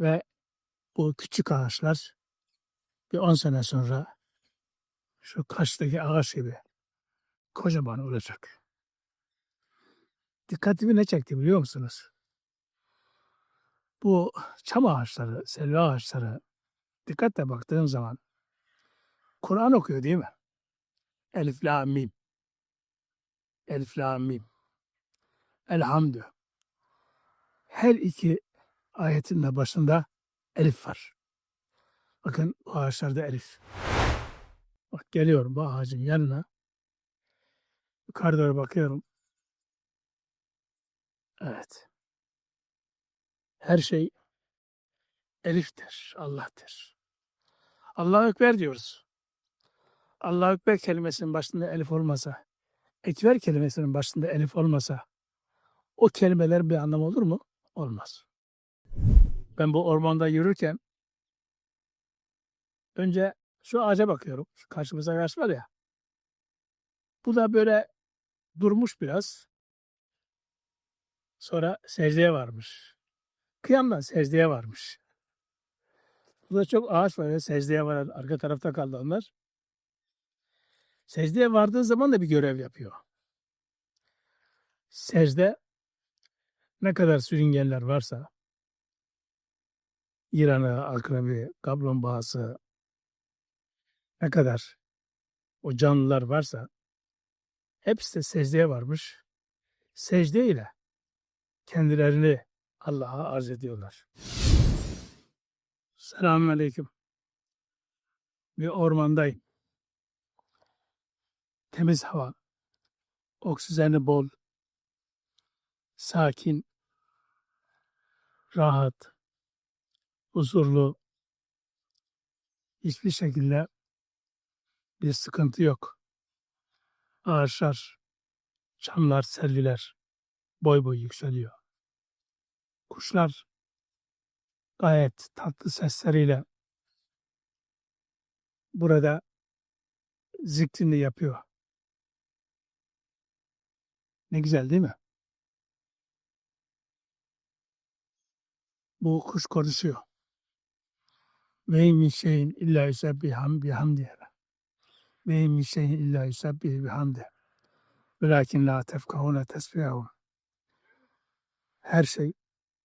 Ve bu küçük ağaçlar bir 10 sene sonra şu Kaş'taki ağaç gibi kocaman olacak. Dikkatimi ne çekti biliyor musunuz? Bu çam ağaçları, selvi ağaçları dikkatle baktığın zaman Kur'an okuyor değil mi? Elif, la, mim. Elif, la, mim. Elhamdü. Her iki ayetin de başında elif var. Bakın bu ağaçlarda elif. Bak geliyorum bu ağacın yanına. Yukarı doğru bakıyorum. Evet. Her şey eliftir, Allah'tır. Allahu Ekber diyoruz. Allahu Ekber kelimesinin başında elif olmasa, Ekber kelimesinin başında elif olmasa o kelimeler bir anlam olur mu? Olmaz. Ben bu ormanda yürürken önce şu ağaca bakıyorum. Şu karşımıza ağaç var ya. Bu da böyle durmuş biraz. Sonra secdeye varmış. Kıyamdan secdeye varmış. Burada çok ağaç var ve secdeye var. Arka tarafta kaldı onlar. Secdeye vardığı zaman da bir görev yapıyor. Secde ne kadar sürüngenler varsa İran'ı, akrebi, kaplumbağası ne kadar o canlılar varsa hepsi de secdeye varmış. Secde ile kendilerini Allah'a arz ediyorlar. Selamun Aleyküm. Bir ormandayım. Temiz hava, oksijeni bol, sakin, rahat, huzurlu, hiçbir şekilde bir sıkıntı yok. Ağaçlar, çamlar, selviler boy boy yükseliyor. Kuşlar gayet tatlı sesleriyle burada zikrini yapıyor. Ne güzel değil mi? Bu kuş konuşuyor. Ve min şeyin illa yusabbiham bihamdihi. Ve min şeyin illa yusabbihi bihamdihi. Velakin la tefkahune tesbihahum. Her şey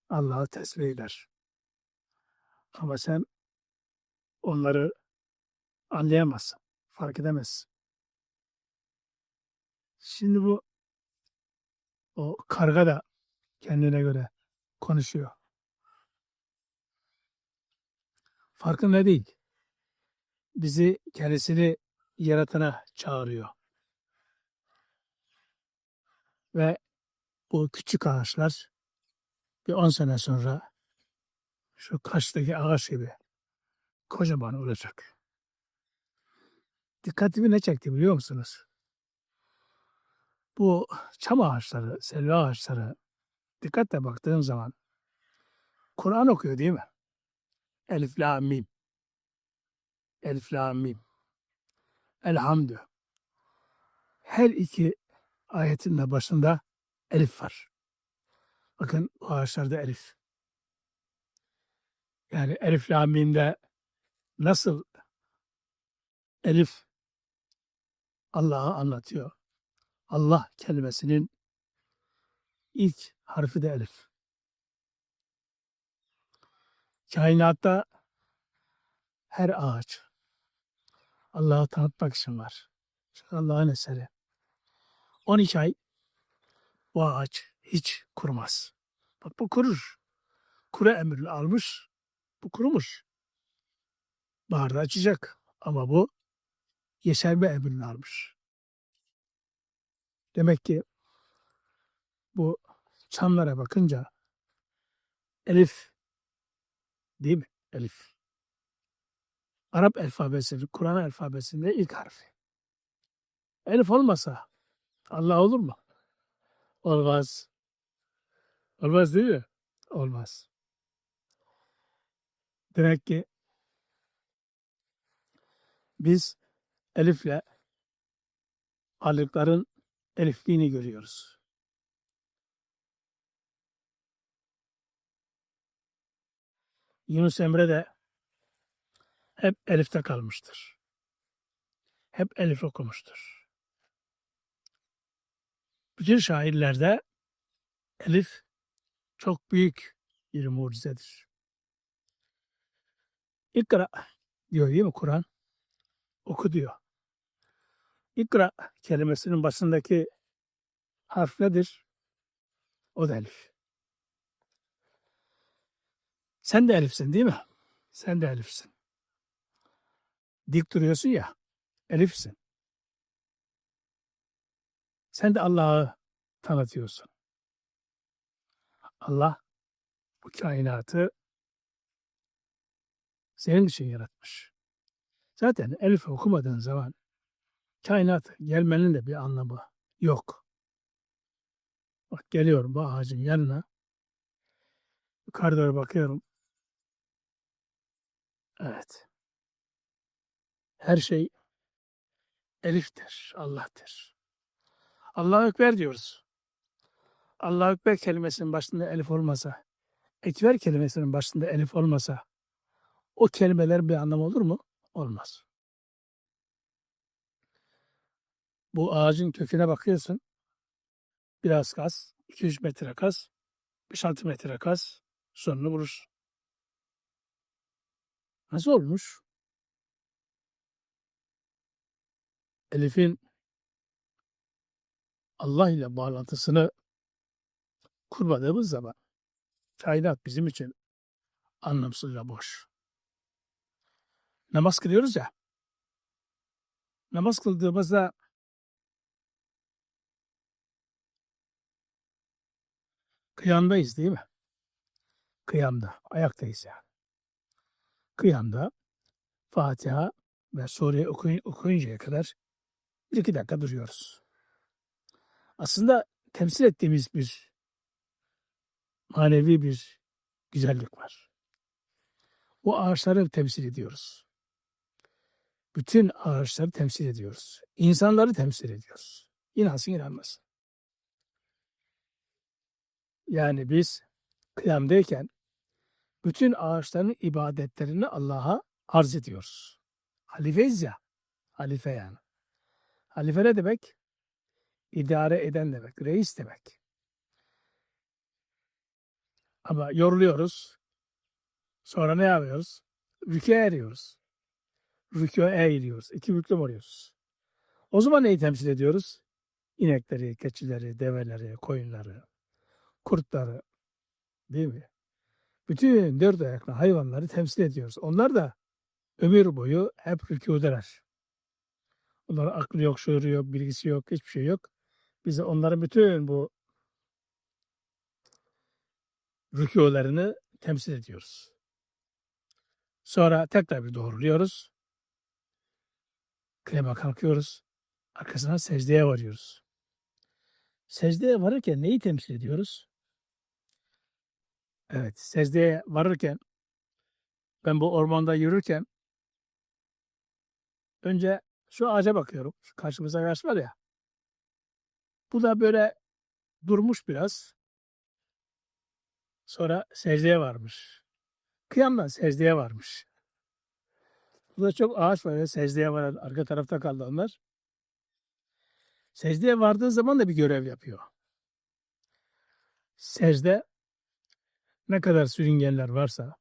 Allah'ı tesbih eder. Ama sen onları anlayamazsın, fark edemezsin. Şimdi bu o karga da kendine göre konuşuyor. Farkında değil. Bizi kendisini yaratana çağırıyor. Ve bu küçük ağaçlar bir 10 sene sonra şu Kaş'taki ağaç gibi kocaman olacak. Dikkatimi ne çekti biliyor musunuz? Bu çam ağaçları, selvi ağaçları dikkatle baktığın zaman Kur'an okuyor değil mi? Elif, la, mim. Elif, la, mim. Elhamdü. Her iki ayetin de başında elif var. Bakın bu ağaçlarda elif. Yani elif, la, mim'de nasıl elif Allah'ı anlatıyor. Allah kelimesinin ilk harfi de elif. Kainatta her ağaç Allah'ı tanıtmak için var. Allah'ın eseri. 12 ay bu ağaç hiç kurumaz. Bak bu kurur. Kuru emrini almış, bu kurumuş. Baharda açacak ama bu yeşerme emrini almış. Demek ki bu çamlara bakınca elif değil mi? Elif. Arap alfabesinin, Kur'an alfabesinde ilk harfi. Elif olmasa Allah olur mu? Olmaz. Olmaz değil mi? Olmaz. Demek ki biz elifle varlıkların elifliğini görüyoruz. Yunus Emre de hep Elif'te kalmıştır. Hep Elif okumuştur. Bütün şairlerde Elif çok büyük bir mucizedir. İkra diyor değil mi Kur'an? Oku diyor. İkra kelimesinin başındaki harf nedir? O da Elif. Sen de Elif'sin değil mi? Sen de Elif'sin. Dik duruyorsun ya, Elif'sin. Sen de Allah'ı tanıtıyorsun. Allah bu kainatı senin için yaratmış. Zaten Elif okumadığın zaman kainat gelmenin de bir anlamı yok. Bak geliyorum bu ağacın yanına. Yukarı doğru bakıyorum. Evet. Her şey Elif'tir, Allah'tır. Allahu Ekber diyoruz. Allahu Ekber kelimesinin başında elif olmasa, Ekber kelimesinin başında elif olmasa, o kelimelerin bir anlamı olur mu? Olmaz. Bu ağacın köküne bakıyorsun. Biraz kaz, 2-3 metre kaz, 5-6 metre kaz, sonunu vurursun. Nasıl olmuş? Elif'in Allah ile bağlantısını kurmadığımız zaman kainat bizim için anlamsız ve boş. Namaz kılıyoruz ya. Namaz kıldığımızda kıyamdayız değil mi? Kıyamda, ayaktayız yani. Kıyamda Fatiha ve Sure okuyun, okuyuncaya kadar bir iki dakika duruyoruz. Aslında temsil ettiğimiz bir manevi bir güzellik var. Bu ağaçları temsil ediyoruz. Bütün ağaçları temsil ediyoruz. İnsanları temsil ediyoruz. İnansın inanmasın. Yani biz kıyamdayken bütün ağaçların ibadetlerini Allah'a arz ediyoruz. Halifeyiz ya. Halife yani. Halife ne demek? İdare eden demek. Reis demek. Ama yoruluyoruz. Sonra ne yapıyoruz? Rükûa eriyoruz. Rükûa eğiliyoruz. İki büklüm oluyoruz. O zaman neyi temsil ediyoruz? İnekleri, keçileri, develeri, koyunları, kurtları. Değil mi? Bütün dört ayaklı hayvanları temsil ediyoruz. Onlar da ömür boyu hep rükûdeler. Onların aklı yok, şuuru yok, bilgisi yok, hiçbir şey yok. Biz de onların bütün bu rükûlerini temsil ediyoruz. Sonra tekrar bir doğruluyoruz. Kıyama kalkıyoruz. Arkasından secdeye varıyoruz. Secdeye varırken neyi temsil ediyoruz? Evet, secdeye varırken ben bu ormanda yürürken önce şu ağaca bakıyorum. Karşımıza ağaç var ya. Bu da böyle durmuş biraz. Sonra secdeye varmış. Kıyamdan secdeye varmış. Burada çok ağaç var. Secdeye var. Arka tarafta kaldı onlar. Secdeye vardığı zaman da bir görev yapıyor. Secde ne kadar sürüngenler varsa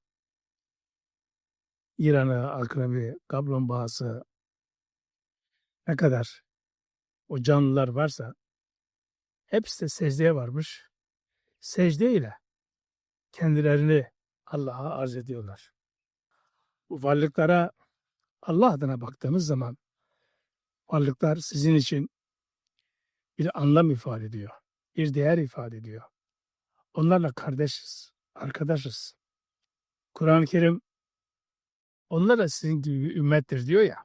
İran'ı, akrebi, kaplumbağası ne kadar o canlılar varsa hepsi de secdeye varmış. Secde ile kendilerini Allah'a arz ediyorlar. Bu varlıklara Allah adına baktığımız zaman varlıklar sizin için bir anlam ifade ediyor. Bir değer ifade ediyor. Onlarla kardeşiz, arkadaşız. Kur'an-ı Kerim onlar da sizin gibi bir ümmettir diyor ya.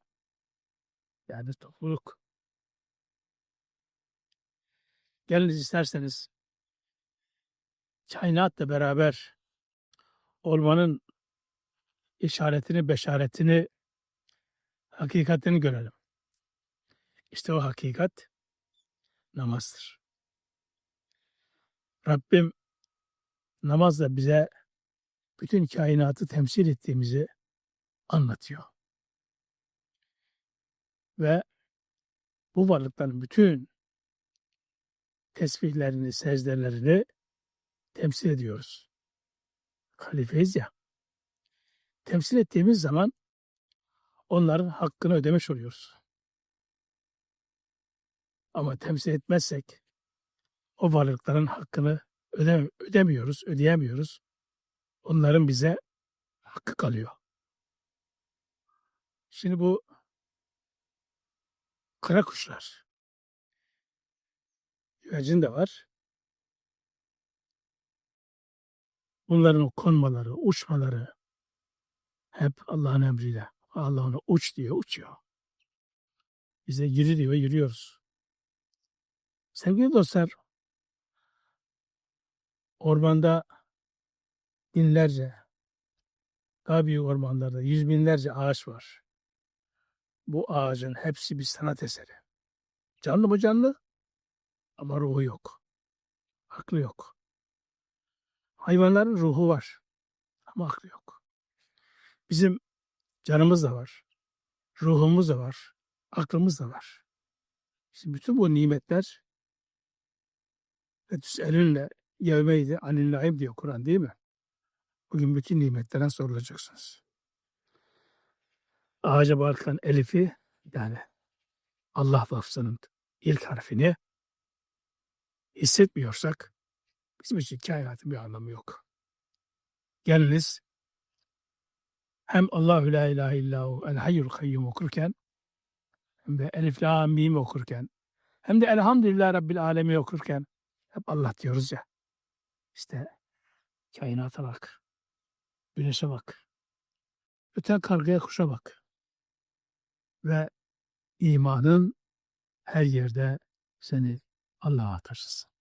Yani topluluk. Geliniz isterseniz kainatla beraber olmanın işaretini, beşaretini, hakikatini görelim. İşte o hakikat namazdır. Rabbim namazla bize bütün kainatı temsil ettiğimizi anlatıyor. Ve bu varlıkların bütün tesbihlerini, secdelerini temsil ediyoruz. Halifeyiz ya. Temsil ettiğimiz zaman onların hakkını ödemiş oluyoruz. Ama temsil etmezsek o varlıkların hakkını öde, ödemiyoruz, ödeyemiyoruz. Onların bize hakkı kalıyor. Şimdi bu kara kuşlar. Güvercin de var. Bunların o konmaları, uçmaları hep Allah'ın emriyle. Allah ona uç diyor, uçuyor. Bize yürü diyor, yürüyoruz. Sevgili dostlar, ormanda binlerce, daha büyük ormanlarda yüz binlerce ağaç var. Bu ağacın hepsi bir sanat eseri. Canlı mı canlı? Ama ruhu yok. Aklı yok. Hayvanların ruhu var. Ama aklı yok. Bizim canımız da var. Ruhumuz da var. Aklımız da var. Şimdi bütün bu nimetler ve tüselünle yevmeydi anil naim diyor Kur'an değil mi? Bugün bütün nimetlerden sorulacaksınız. Ağaca bakan elifi yani Allah lafzının ilk harfini hissetmiyorsak bizim için kainatın bir anlamı yok. Geliniz hem Allahu la ilahe illahu el hayyul kayyum okurken hem de elif la mim okurken hem de elhamdülillah rabbil alemin okurken hep Allah diyoruz ya. İşte kainata bak. Güneşe bak. Öten kargaya kuşa bak. Ve imanın her yerde seni Allah'a taşısın.